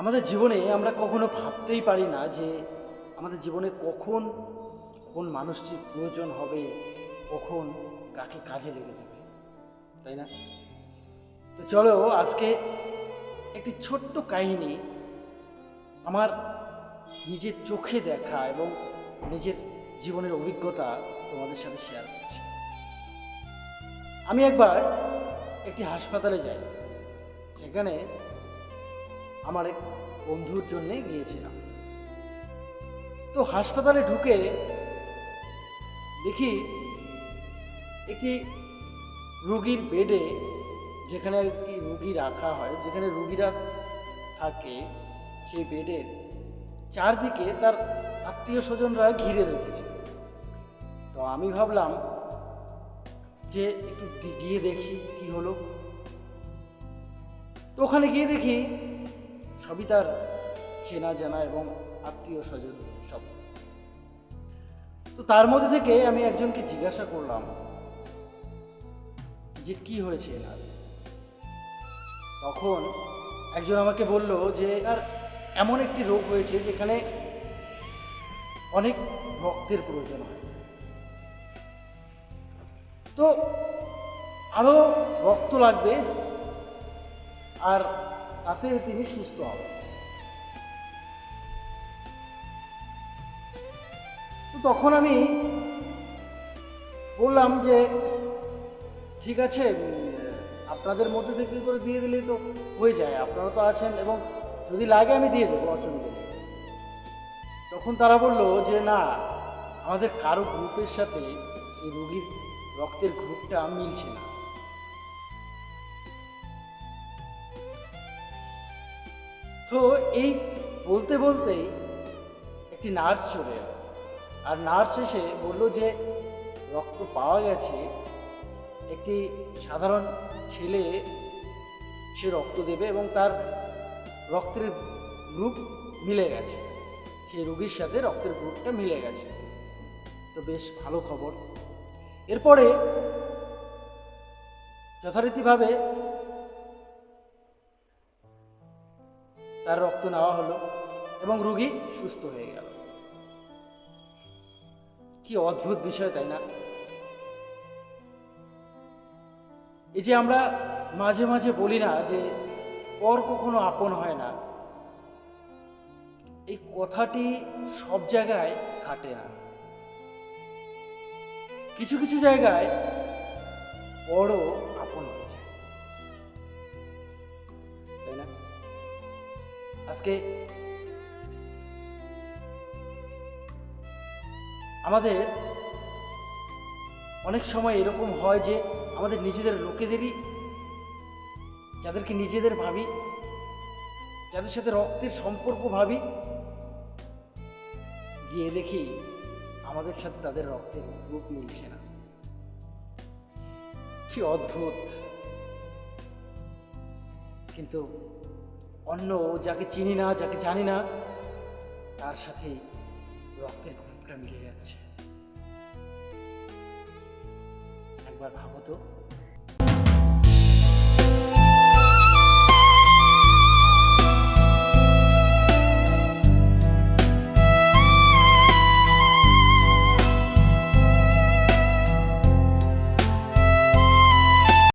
আমাদের জীবনে আমরা কখনো ভাবতেই পারি না যে আমাদের জীবনে কখন কোন মানুষটির প্রয়োজন হবে, কখন কাকে কাজে লেগে যাবে, তাই না? তো চলো আজকে একটি ছোট্ট কাহিনী আমার নিজের চোখে দেখা এবং নিজের জীবনের অভিজ্ঞতা তোমাদের সাথে শেয়ার করছি। আমি একবার একটি হাসপাতালে যাই সেখানে আমার এক বন্ধুর জন্যে গিয়েছিলাম। তো হাসপাতালে ঢুকে দেখি একটি রুগীর বেডে যেখানে আর কি রুগী রাখা হয়, যেখানে রুগীরা থাকে, সেই বেডের চারদিকে তার আত্মীয় স্বজনরা ঘিরে রেখেছে। তো আমি ভাবলাম যে একটু গিয়ে দেখি কি হলো। তো ওখানে গিয়ে দেখি সবই তার চেনা, জানা এবং আত্মীয় স্বজন সব। তো তার মধ্যে থেকে আমি একজনকে জিজ্ঞাসা করলাম যে, কি হয়েছে এনার? তখন একজন আমাকে বলল যে, আর এমন একটি রোগ হয়েছে যেখানে অনেক রক্তের প্রয়োজন হয়। তো আরও রক্ত লাগবে আর তাতে তিনি সুস্থ হবেন। তখন আমি বললাম যে, ঠিক আছে আপনাদের মধ্যে থেকে করে দিয়ে দিলেই তো হয়ে যায়, আপনারা তো আছেন এবং যদি লাগে আমি দিয়ে দেবো, অসুবিধা নেই। তখন তারা বলল যে, না, আমাদের কারও গ্রুপের সাথে সেই রোগীর রক্তের গ্রুপটা মিলছে না। তো এই বলতে বলতেই একটি নার্স চলে এলো। আর নার্স এসে বলল যে, রক্ত পাওয়া গেছে, একটি সাধারণ ছেলে সে রক্ত দেবে এবং তার রক্তের গ্রুপ মিলে গেছে। সেই রোগীর সাথে রক্তের গ্রুপটা মিলে গেছে। তো বেশ ভালো খবর। এরপরে যথারীতিভাবে তার রক্ত নেওয়া হলো এবং রোগী সুস্থ হয়ে গেল। কি অদ্ভুত বিষয় তাই না? এই যে আমরা মাঝে মাঝে বলি না যে পর কখনো আপন হয় না, এই কথাটি সব জায়গায় খাটে না। কিছু কিছু জায়গায় বড় আপন হয়ে যায় আজকে আমাদের অনেক সময় এরকম হয় যে আমাদের নিজেদের লোকেদেরই, যাদেরকে নিজেদের ভাবি, যাদের সাথে রক্তের সম্পর্ক ভাবি, গিয়ে দেখি আমাদের সাথে তাদের রক্তের রূপ মিলছে না। কি অদ্ভুত। কিন্তু অন্য যাকে চিনি না, যাকে জানি না, তার সাথেই রক্তের গ্রুপটা মিলে যাচ্ছে। একবার ভাবো তো।